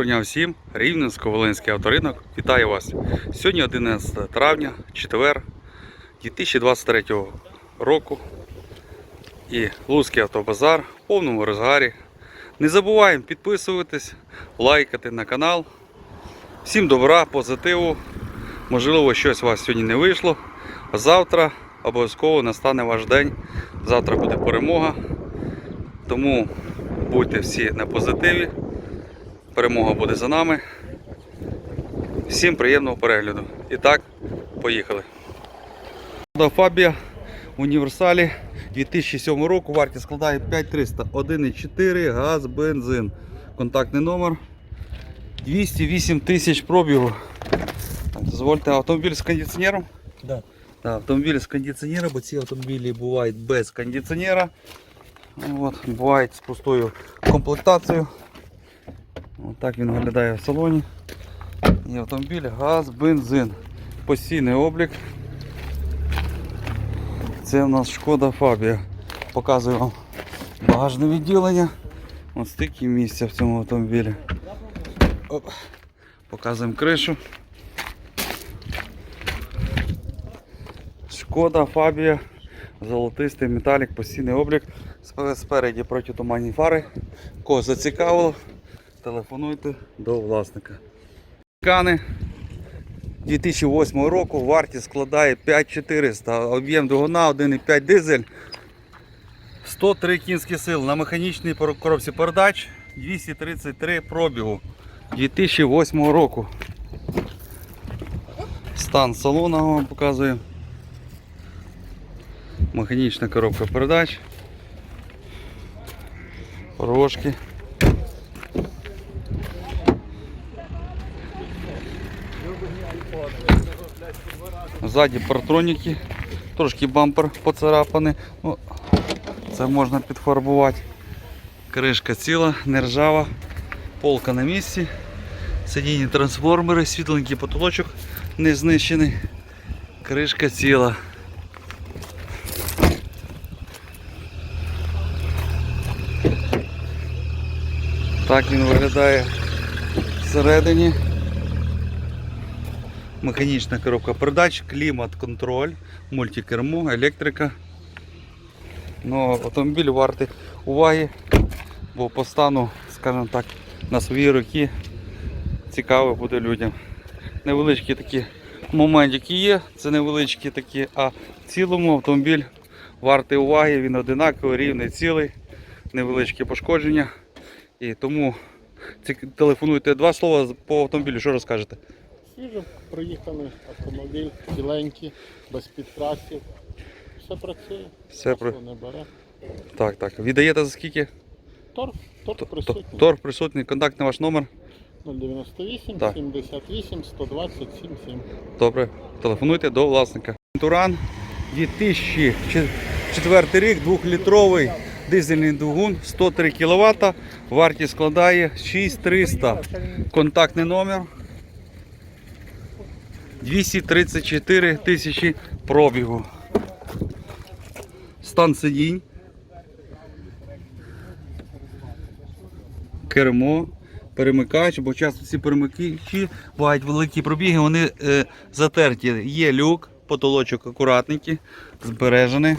Доброго дня всім! Рівненсько-Волинський авторинок. Вітаю вас! Сьогодні 11 травня, четвер 2023 року. І Луцький автобазар в повному розгарі. Не забуваємо підписуватись, лайкати на канал. Всім добра, позитиву. Можливо, щось у вас сьогодні не вийшло. А завтра обов'язково настане ваш день. Завтра буде перемога. Тому будьте всі на позитиві. Перемога буде за нами. Всім приємного перегляду. І так, поїхали. В універсалі 2007 року. Вартість складає 5300 1,4 газ, бензин. Контактний номер 208 тисяч пробігу. Дозвольте автомобіль з кондиціонером. Да. Так, автомобіль з кондиціонером, бо ці автомобілі бувають без кондиціонера. От, бувають з пустою комплектацією. Ось так він виглядає в салоні. І автомобіль, газ, бензин. Постійний облік. Це у нас шкода Фабія. Показую вам багажне відділення. Ось стільки місця в цьому автомобілі. Оп. Показуємо кришу. Шкода Фабія. Золотистий металік, постійний облік. Сп- Спереді протитуманні фари. Кого зацікавило, телефонуйте до власника. Кани 2008 року вартість складає 5400, об'єм двигуна 1,5 дизель. 103 кінські сил на механічній коробці передач 233 пробігу 2008 року. Стан салону вам показую. Механічна коробка передач. Порожки. Ззаді партроніки, трошки бампер поцарапаний. Ну, це можна підфарбувати. Кришка ціла, не ржава, полка на місці. Сидіння трансформери, світленький потолочок не знищений. Кришка ціла. Так він виглядає всередині. Механічна коробка передач, клімат, контроль, мультикермо, електрика. Ну, автомобіль вартий уваги, бо по стану, скажімо так, на свої роки цікаво буде людям. Невеличкі такі моментики є, це невеличкі такі, а в цілому автомобіль вартий уваги, він одинаковий, рівний, цілий, невеличкі пошкодження. І тому телефонуйте два слова по автомобілю, що розкажете? Свіжо проїхали автомобіль, ціленький, без підкрасів. Все працює, Все про... не бере. Так, так. Віддаєте за скільки? Торг, торг присутній. Торг присутній, контактний ваш номер. 098 Так. 78 120 77. Добре, телефонуйте до власника. Туран 2004 рік, 2-літровий дизельний двигун, 103 кВт, вартість складає 6300. Контактний номер 234 тисячі пробігу. Стан сидінь. Кермо, перемикач, бо часто ці перемикачі бувають великі пробіги, вони е, затерті. Є люк, потолочок акуратненький, збережений.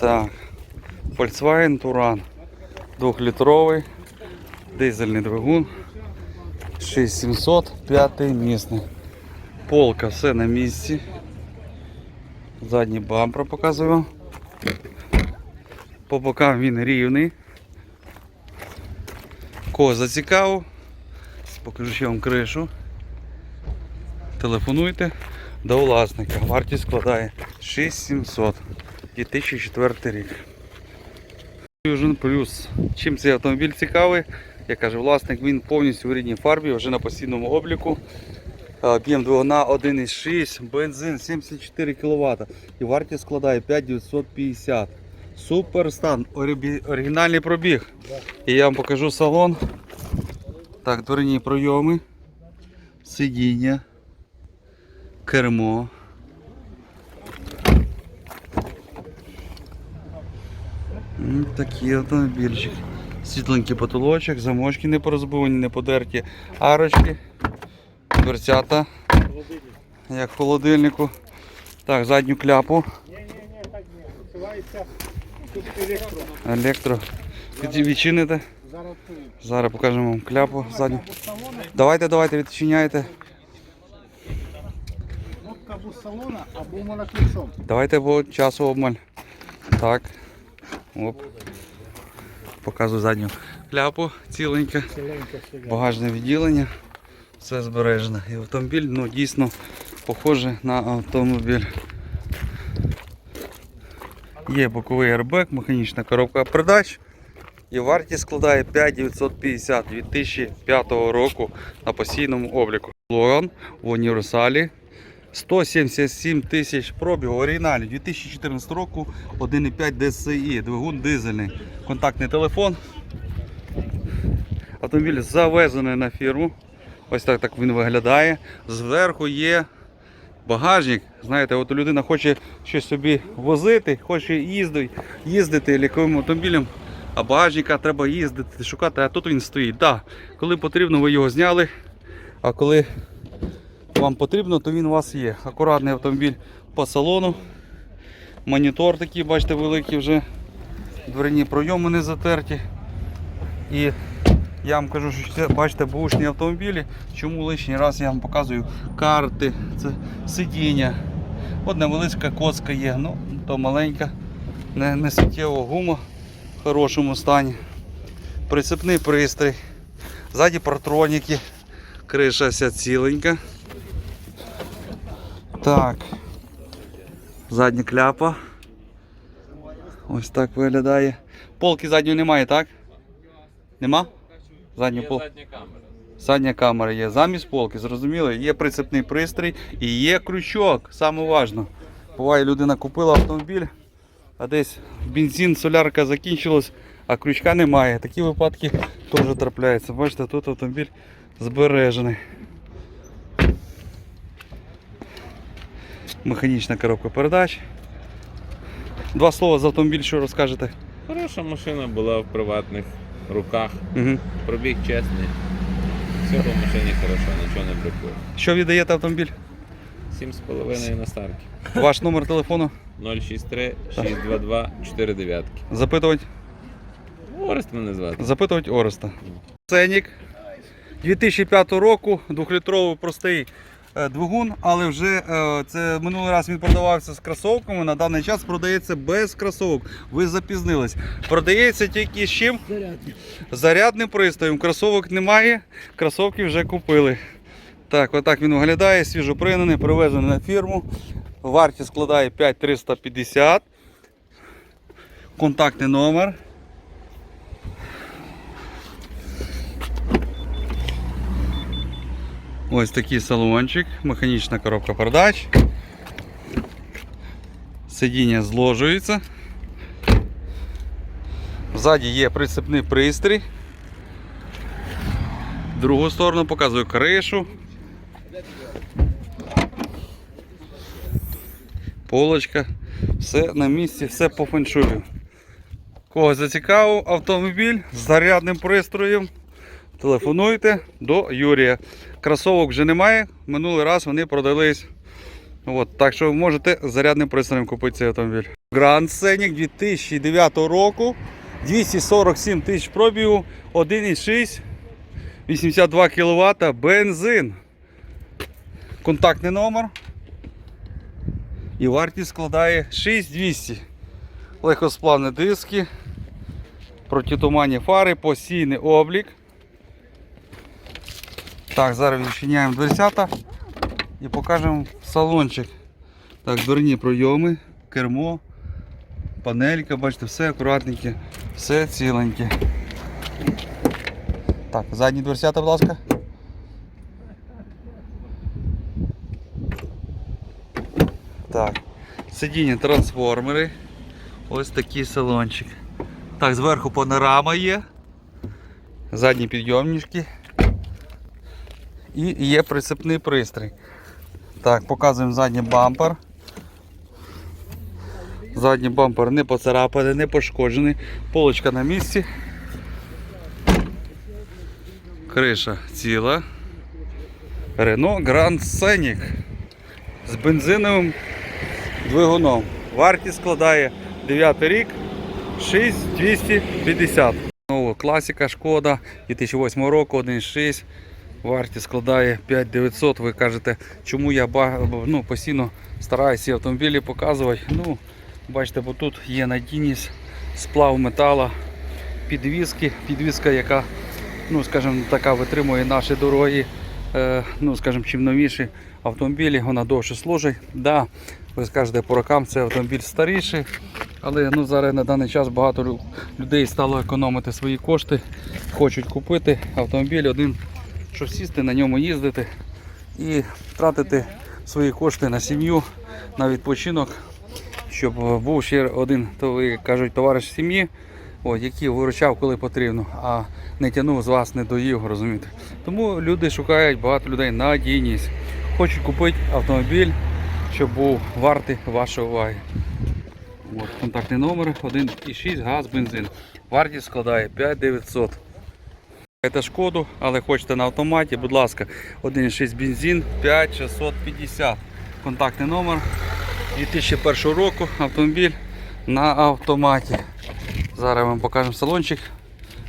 Так, Volkswagen Touran 2-літровий, дизельний двигун, 6700, п'ятий місний. Полка все на місці. Задній бампер показую. По бокам він рівний. Кого зацікавив, покажу ще вам кришу. Телефонуйте до власника. Вартість складає 6700 2004 рік. Fusion Plus. Чим цей автомобіль цікавий? Я кажу, власник він повністю в рідній фарбі, вже на постійному обліку. Об'єм двигуна 1,6, бензин 74 кВт і вартість складає 5950. Супер стан, оригінальний пробіг. І я вам покажу салон. Так, дверні пройоми, сидіння, кермо. Такий автомобільчик. Світленький потолочок, замочки не порозбивані, не подерті, арочки, дверцята, як в холодильнику. Так, задню кляпу. Ні-ні-ні, так ні. Відкривається тут електро. Електро. Відчините. Зараз. Зараз покажемо вам кляпу задню. Давайте, давайте, відчиняйте. кнопка бус салона або моноключом. Давайте бо часу обмаль. Так. Оп. Показую задню кляпу. Ціленька. Багажне відділення. Все збережено. І автомобіль ну, дійсно похожий на автомобіль. Є боковий airbag, механічна коробка передач. І вартість складає 5950 2005 року на постійному обліку. Логан в універсалі 177 тисяч пробігу. Оригіналі 2014 року 1,5 DSI, двигун дизельний. Контактний телефон. Автомобіль завезений на фірму. Ось так, так він виглядає. Зверху є багажник. Знаєте, от людина хоче щось собі возити, хоче їздити, їздити ліковим автомобілем, а багажника треба їздити, шукати, а тут він стоїть. Да, коли потрібно, ви його зняли, а коли вам потрібно, то він у вас є. Акуратний автомобіль по салону. Монітор такий, бачите, великий вже. Дверні пройоми не затерті. І я вам кажу, що це, бачите, бушні автомобілі. Чому лишній раз я вам показую карти, це сидіння. От невеличка коцка є, ну то маленька, не, не суттєво гума в хорошому стані. Прицепний пристрій. Ззаді партроніки. Криша вся ціленька. Так. Задня кляпа. Ось так виглядає. Полки задньої немає, так? Нема? Задню пол... задня камера. Задня камера є. Замість полки, зрозуміли? Є прицепний пристрій і є крючок. Саме важно. Буває, людина купила автомобіль, а десь бензин, солярка закінчилась, а крючка немає. Такі випадки теж трапляються. Бачите, тут автомобіль збережений. Механічна коробка передач. Два слова за автомобіль, що розкажете? Хороша машина була в приватних руках. Угу. Пробіг чесний. Все по машині хорошо, нічого не бракує. Що віддаєте автомобіль? 7,5 на старті. Ваш номер телефону? 063 622 49. Запитувати? Орест мене звати. Запитувати Ореста. Ценник 2005 року, двохлітровий простий двигун, але вже е, це минулий раз він продавався з кросовками, на даний час продається без кросовок. Ви запізнились. Продається тільки з чим? Зарядним. Зарядним пристроєм. Кросовок немає, кросовки вже купили. Так, отак він виглядає, свіжопринений, привезений на фірму. Вартість складає 5350. Контактний номер. Ось такий салончик, механічна коробка передач. Сидіння зложується. Ззаді є прицепний пристрій. Другу сторону показую кришу. Полочка. Все на місці, все по феншую. Кого зацікавив автомобіль з зарядним пристроєм. Телефонуйте до Юрія. Кросовок вже немає. Минулий раз вони продались. От, так що ви можете зарядним пристроєм купити цей автомобіль. Grand Scenic 2009 року. 247 тисяч пробігу, 1,6, 82 кВт, бензин. Контактний номер. І вартість складає 6200. Легкосплавні диски, протитуманні фари, постійний облік. Так, зараз відчиняємо дверцята і покажемо салончик. Так, дверні пройоми, кермо, панелька, бачите, все акуратненьке, все ціленьке. Так, задні дверцята, будь ласка. Так, сидіння трансформери. Ось такий салончик. Так, зверху панорама є. Задні підйомнички. І є прицепний пристрій. Так, показуємо задній бампер. Задній бампер не поцарапаний, не пошкоджений. Полочка на місці. Криша ціла. Renault Grand Scenic з бензиновим двигуном. Вартість складає 9 рік 6250. Знову класика Шкода 2008 року 1.6. Вартість складає 5900. Ви кажете, чому я ну, постійно стараюся автомобілі показувати. Ну, бачите, бо тут є надійність, сплав метала, підвіски, підвіска, яка, ну, скажімо, така витримує наші дороги, е, ну, скажімо, чим новіші автомобілі, вона довше служить. Да, ви скажете, по рокам це автомобіль старіший, але ну, зараз на даний час багато людей стало економити свої кошти, хочуть купити автомобіль один, щоб сісти на ньому їздити і тратити свої кошти на сім'ю, на відпочинок, щоб е, був ще один, то ви кажуть, товариш сім'ї, який виручав, коли потрібно, а не тягнув з вас, не доїв, розумієте. Тому люди шукають, багато людей надійність. Хочуть купити автомобіль, щоб був вартий вашої уваги. От, контактний номер 1,6 газ, бензин. Вартість складає 5900. Це шкоду, але хочете на автоматі, будь ласка, 1,6 бензин 5650. Контактний номер 2001 року автомобіль на автоматі. Зараз вам покажемо салончик.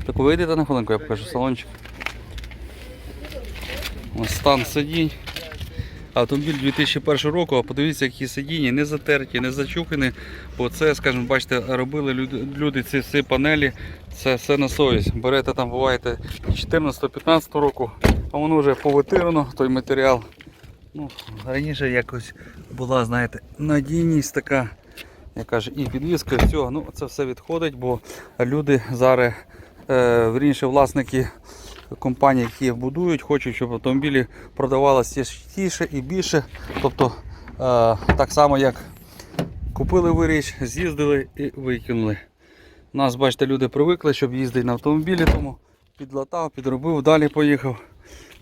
Так ви вийдете на хвилинку, я покажу салончик. Ось стан сидінь. Автомобіль 2001 року, а подивіться, які сидіння, не затерті, не зачухані. Бо це, скажімо, бачите, робили люди, ці, ці панелі, це все на совість. Берете там, буваєте, 14-15 року, а воно вже повитирано, той матеріал. Ну, раніше якось була, знаєте, надійність така, як каже, і підвізка, і все. Ну, це все відходить, бо люди зараз, е, вірніше, власники компаній, які будують, хочуть, щоб автомобілі продавалися частіше і більше. Тобто, е, так само, як купили ви річ, з'їздили і викинули. У нас, бачите, люди привикли, щоб їздити на автомобілі, тому підлатав, підробив, далі поїхав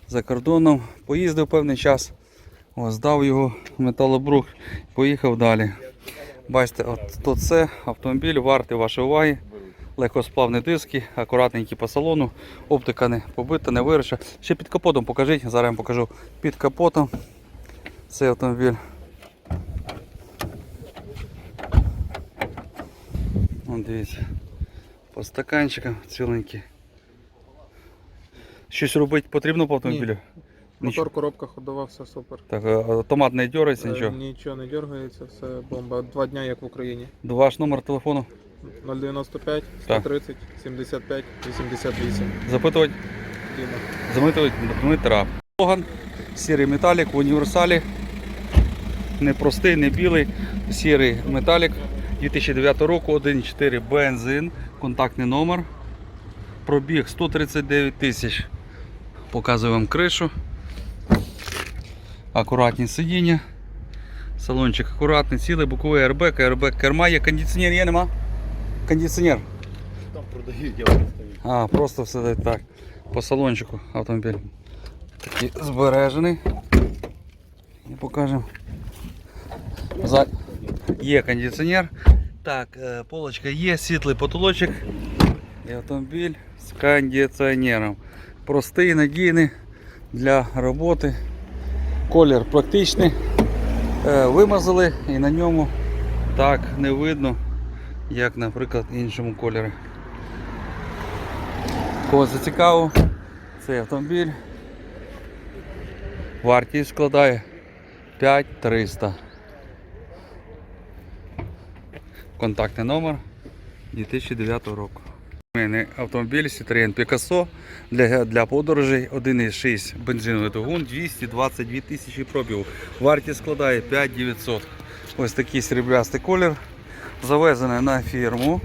за кордоном, поїздив певний час, о, здав його металобрух, поїхав далі. Бачите, от то це автомобіль вартий вашої уваги. Легкосплавні диски, акуратненькі по салону, оптика не побита, не вироща. Ще під капотом покажіть, зараз я вам покажу під капотом цей автомобіль. Вон дивіться, по стаканчикам ціленькі. Щось робити потрібно по автомобілю? Мотор, коробка ходова, все супер. Так, автомат не дергається, Е, нічого. Нічого не дергається, все бомба. Два дня як в Україні. Ваш номер телефону 095 130 75 88. запитувати, замитувати Дмитра. Логан, сірий металік в універсалі. Не простий, не білий, сірий металік 2009 року, 1.4 бензин, контактний номер. Пробіг 139 тисяч. Показую вам кришу. Акуратні сидіння. Салончик акуратний, цілий боковий airbag, airbag керма є. Кондиціонер є, нема? Кондиціонер. Там продають, я. А, просто все так. По салончику автомобіль. Такий збережений. І покажемо. За... Є кондиціонер. Так, е, полочка є, світлий потолочок. І автомобіль з кондиціонером. Простий, надійний для роботи. Колір практичний. Е, Вимазали і на ньому так не видно, як, наприклад, іншому кольорі. Кого зацікавив цей автомобіль. Вартість складає 5300. Контактний номер 2009 року. У мене автомобіль Citroen Picasso для, для подорожей 1,6 бензиновий двигун 222 тисячі пробігу. Вартість складає 5900. Ось такий сріблястий колір. Завезений на фірму.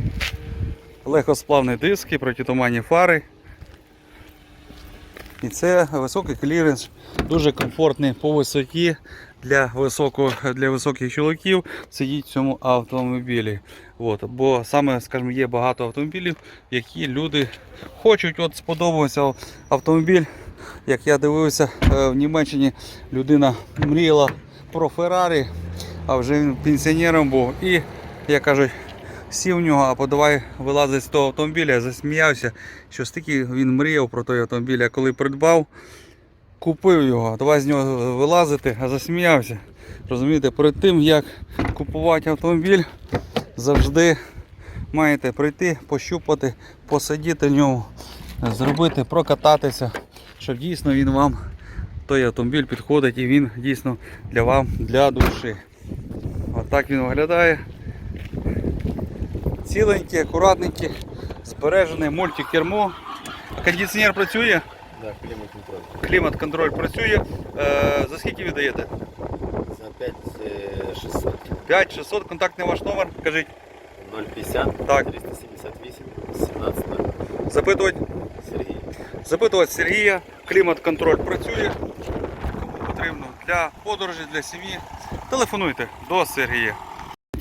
Легкосплавні диски, протитуманні фари. І це високий кліренс, дуже комфортний по висоті для, високого, для високих чоловіків сидіть в цьому автомобілі. От, бо саме, скажімо, є багато автомобілів, які люди хочуть, от сподобався автомобіль. Як я дивився е, в Німеччині, людина мріяла про Феррарі, а вже він пенсіонером був. І я кажуть, сів в нього, а подавай вилазить з того автомобіля, я засміявся, що стільки він мріяв про той автомобіль, а коли придбав, купив його, давай з нього вилазити, а засміявся. Розумієте, перед тим як купувати автомобіль, завжди маєте прийти, пощупати, посидіти в ньому, зробити, прокататися, щоб дійсно він вам, той автомобіль підходить і він дійсно для вам, для душі. Отак він виглядає. Ціленький, акуратненький, збережений мультикермо. Кондиціонер працює, Да, клімат контроль. клімат-контроль працює. Е, за скільки ви даєте? За 5600. 5600, контактний ваш номер, кажіть. 050 Так. 378 17 Запитувати, Сергій. запитувати Сергія. Клімат-контроль працює. Кому потрібно для подорожі, для сім'ї. Телефонуйте до Сергія.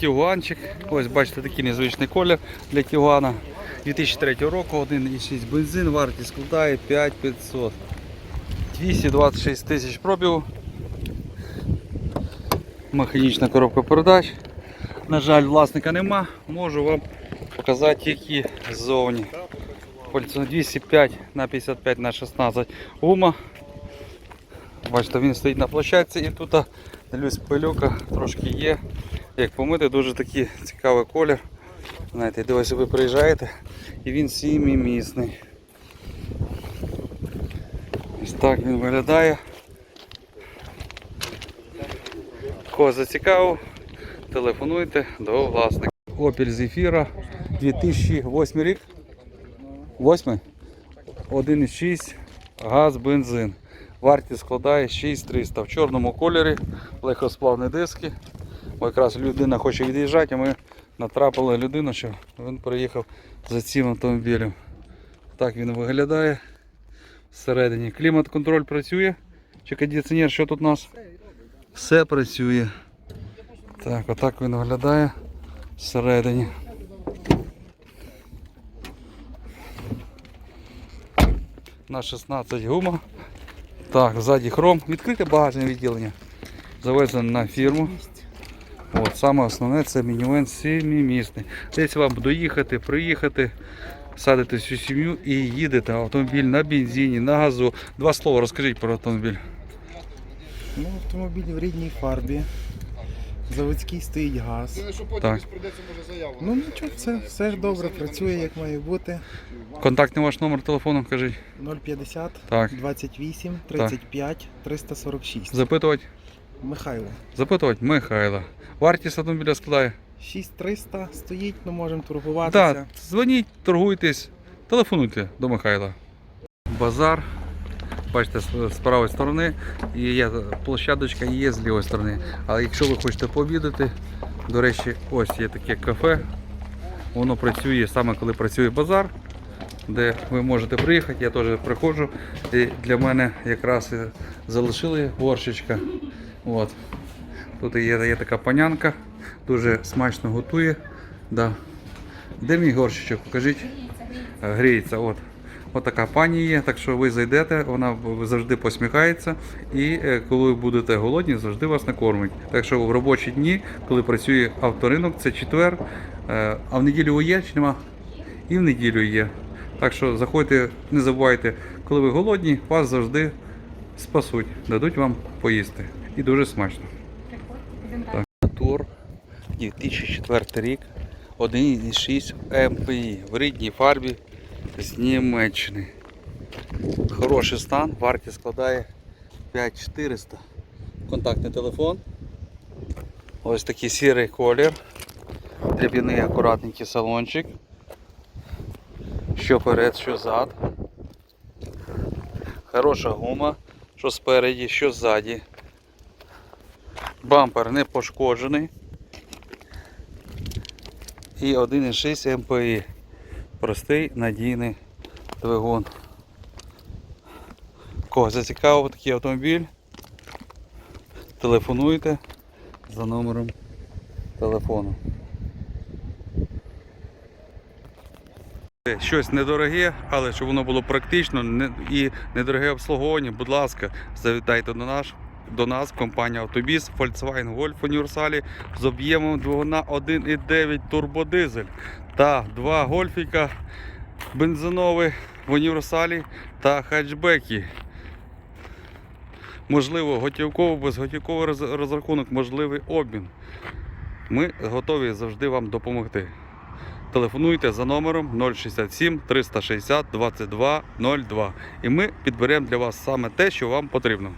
Тігуанчик. Ось бачите такий незвичний колір для Тігуана. 2003 року 1,6 бензин, вартість складає 5500. 226 тисяч пробігу. Механічна коробка передач. На жаль, власника нема. Можу вам показати тільки ззовні. Кольцо 205 на 55 на 16 гума. Бачите, він стоїть на площадці і тут дивлюсь, пилюка трошки є. Як помити, дуже такий цікавий колір. Знаєте, дивись, ви приїжджаєте і він сімімісний. Ось так він виглядає. Кого зацікавив, телефонуйте до власника. Opel Zafira 2008 рік. 8? 1,6 газ, бензин. Вартість складає 6300 в чорному кольорі, легкосплавні диски. Бо якраз людина хоче від'їжджати, а ми натрапили людину, що він приїхав за цим автомобілем. Так він виглядає всередині. Клімат-контроль працює. Чи кондиціонер, що тут у нас? Все працює. Так, отак він виглядає всередині. на 16 гума. Так, ззаді хром. Відкрите багажне відділення. Завезено на фірму. От, саме основне це мінівен сімімісний. Десь вам доїхати, приїхати, садити всю сім'ю і їдете. Автомобіль на бензині, на газу. Два слова розкажіть про автомобіль. Ну, автомобіль в рідній фарбі. Заводський стоїть газ. Так. Ну нічого, все, все добре, працює як має бути. Контактний ваш номер телефону, кажіть. 050 Так. 28 35 346. Запитувати. Михайло. Запитувати Михайла. Вартість автомобіля складає. 6300 стоїть, ну можемо торгуватися. Так, дзвоніть, торгуйтесь, телефонуйте до Михайла. Базар. Бачите, з з правої сторони є площадочка і є з лівої сторони. Але якщо ви хочете пообідати, до речі, ось є таке кафе. Воно працює саме коли працює базар, де ви можете приїхати. Я теж приходжу. І для мене якраз залишили горщичка. От. Тут є, є така панянка, дуже смачно готує. Да. Де мій горщичок? Покажіть. Гріється. От. От така пані є, так що ви зайдете, вона завжди посміхається. І е, коли будете голодні, завжди вас накормить. Так що в робочі дні, коли працює авторинок, це четвер. Е, А в неділю є чи нема? І в неділю є. Так що заходьте, не забувайте, коли ви голодні, вас завжди спасуть, дадуть вам поїсти. І дуже смачно. Так. Тур 2004 рік, 1,6 МПІ в рідній фарбі з Німеччини. Хороший стан, вартість складає 5400. Контактний телефон. Ось такий сірий колір. Дрібний акуратненький салончик. Що перед, що зад. Хороша гума, що спереді, що ззаді. Бампер не пошкоджений. І 1,6 МПІ. Простий надійний двигун. Кого зацікавив такий автомобіль? Телефонуйте за номером телефону. Щось недороге, але щоб воно було практично і недороге обслуговування, будь ласка, завітайте до нас до нас компанія Автобіс Volkswagen Golf універсалі з об'ємом двигуна 1,9 турбодизель та два гольфіка бензинові в універсалі та хетчбеки. Можливо, готівково, безготівковий розрахунок, можливий обмін. Ми готові завжди вам допомогти. Телефонуйте за номером 067 360 22 02 і ми підберемо для вас саме те, що вам потрібно.